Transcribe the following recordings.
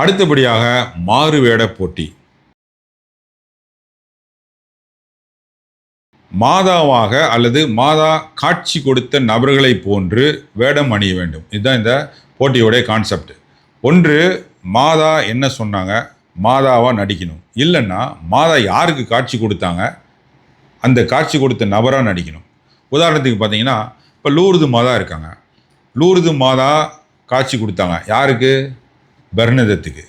அடுத்தபடியாக மாறுவேட போட்டி. மாதாவாக அல்லது மாதா காட்சி கொடுத்த நபர்களை போன்று வேடம் அணிய வேண்டும். இதுதான் இந்த போட்டியோடைய கான்செப்ட் ஒன்று மாதா என்ன சொன்னாங்க? மாதாவாக நடிக்கணும். இல்லைன்னா மாதா யாருக்கு காட்சி கொடுத்தாங்க? அந்த காட்சி கொடுத்த நபராக நடிக்கணும். உதாரணத்துக்கு பார்த்தீங்கன்னா இப்போ லூர்து மாதா இருக்காங்க. லூர்து மாதா காட்சி கொடுத்தாங்க. யாருக்கு? பர்ணதத்துக்கு.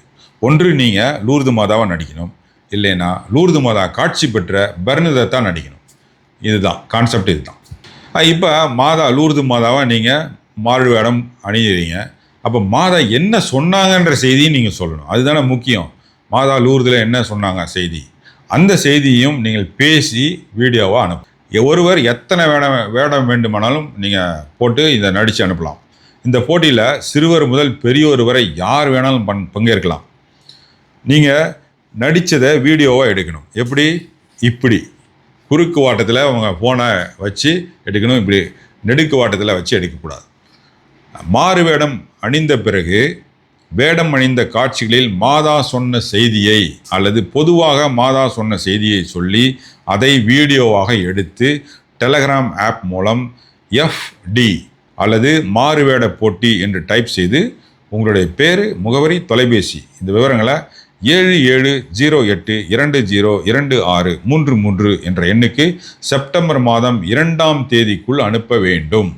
ஒன்று நீங்கள் லூர்து மாதாவாக நடிக்கணும். இல்லைன்னா லூர்து மாதா காட்சி பெற்ற பெர்னதத்தா நடிக்கணும். இதுதான் கான்செப்ட் இதுதான். இப்போ மாதா லூர்து மாதாவை நீங்கள் மாறு வேடம் அணியிறீங்க. அப்போ மாதா என்ன சொன்னாங்கன்ற செய்தியும் நீங்கள் சொல்லணும். அதுதானே முக்கியம். மாதா லூர்தில் என்ன சொன்னாங்க செய்தி? அந்த செய்தியும் நீங்கள் பேசி வீடியோவாக அனுப்பு. ஒருவர் எத்தனை வேடம் வேடம் வேண்டுமானாலும் நீங்கள் போட்டு இதை நடித்து அனுப்பலாம். இந்த போட்டியில் சிறுவர் முதல் பெரியோர் வரை யார் வேணாலும் பங் பங்கேற்கலாம். நீங்கள் நடித்ததை வீடியோவாக எடுக்கணும். எப்படி? இப்படி. குறுக்கு வாட்டத்தில் அவங்க ஃபோனை வச்சு எடுக்கணும். இப்படி நெடுக்கு வாட்டத்தில் வச்சு எடுக்கக்கூடாது. மாறு வேடம் அணிந்த பிறகு வேடம் அணிந்த காட்சிகளில் மாதா சொன்ன செய்தியை அல்லது பொதுவாக மாதா சொன்ன செய்தியை சொல்லி அதை வீடியோவாக எடுத்து டெலகிராம் ஆப் மூலம் எஃப்டி அல்லது மாறுவேட போட்டி என்று டைப் செய்து உங்களுடைய பேர் முகவரி தொலைபேசி. இந்த விவரங்களை ஏழு ஏழு ஜீரோ எட்டு இரண்டு ஜீரோ இரண்டு ஆறு மூன்று மூன்று என்ற எண்ணுக்கு செப்டம்பர் மாதம் இரண்டாம் தேதிக்குள் அனுப்ப வேண்டும்.